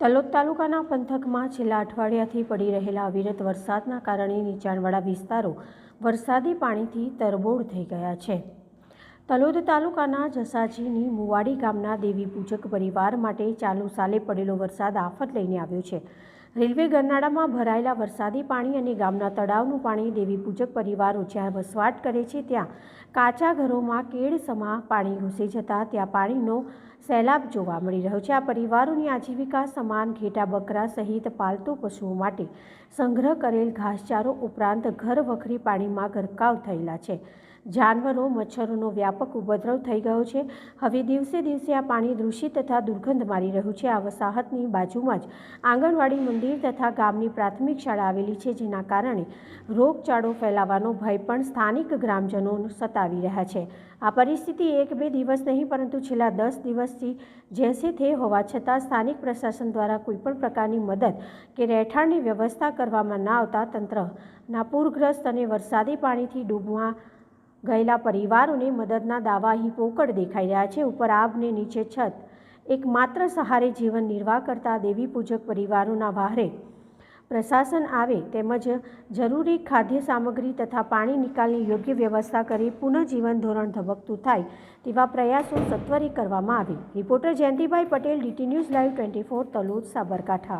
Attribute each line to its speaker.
Speaker 1: તલોદ તાલુકાના પંથકમાં છેલ્લા અઠવાડિયાથી પડી રહેલા અવિરત વરસાદના કારણે નીચાણવાળા વિસ્તારો વરસાદી પાણીથી તરબોળ થઈ ગયા છે. તલોદ તાલુકાના જસાજીની મુવાડી ગામના દેવી પૂજક પરિવાર માટે ચાલુ સાલે પડેલો વરસાદ આફત લઈને આવ્યો છે. રેલવે ગરનાળામાં ભરાયેલા વરસાદી પાણી અને ગામના તળાવનું પાણી દેવી પૂજક પરિવારો જ્યાં વસવાટ કરે છે ત્યાં કાચા ઘરોમાં કેળસમા પાણી ઘૂસી જતાં ત્યાં પાણીનો સૈલાબ જોવા મળી રહ્યો છે. આ પરિવારોની આજીવિકા સમાન ઘેટા બકરા સહિત પાલતુ પશુઓ માટે સંગ્રહ કરેલ ઘાસચારો ઉપરાંત ઘર વખરી પાણીમાં ગરકાવ થયેલા છે. જાનવરો, મચ્છરોનો વ્યાપક ઉપદ્રવ થઈ ગયો છે. હવે દિવસે દિવસે આ પાણી દૂષિત તથા દુર્ગંધ મારી રહ્યું છે. આ વસાહતની બાજુમાં જ આંગણવાડી મંદિર તથા ગામની પ્રાથમિક શાળા આવેલી છે, જેના કારણે રોગચાળો ફેલાવાનો ભય પણ સ્થાનિક ગ્રામજનો સતાવી રહ્યા છે. આ પરિસ્થિતિ એક બે દિવસ નહીં, પરંતુ છેલ્લા દસ દિવસથી જેસે થે હોવા છતાં સ્થાનિક પ્રશાસન દ્વારા કોઈપણ પ્રકારની મદદ કે રહેઠાણની વ્યવસ્થા કરવામાં ના આવતા તંત્રના પૂરગ્રસ્ત અને વરસાદી પાણીથી ડૂબવા ગયેલા પરિવારોને મદદના દાવા અહીં પોકળ દેખાઈ રહ્યા છે. ઉપર આબને નીચે છત. એકમાત્ર સહારે જીવન નિર્વાહ કરતા દેવી પૂજક પરિવારોના વહારે પ્રશાસન આવે તેમજ જરૂરી ખાદ્ય સામગ્રી તથા પાણી નિકાલની યોગ્ય વ્યવસ્થા કરી પુનઃજીવન ધોરણ ધબકતું થાય તેવા પ્રયાસો સત્વરે કરવામાં આવે reporter Jayantibhai Patel, DT news live twenty four, Talod, Sabarkantha.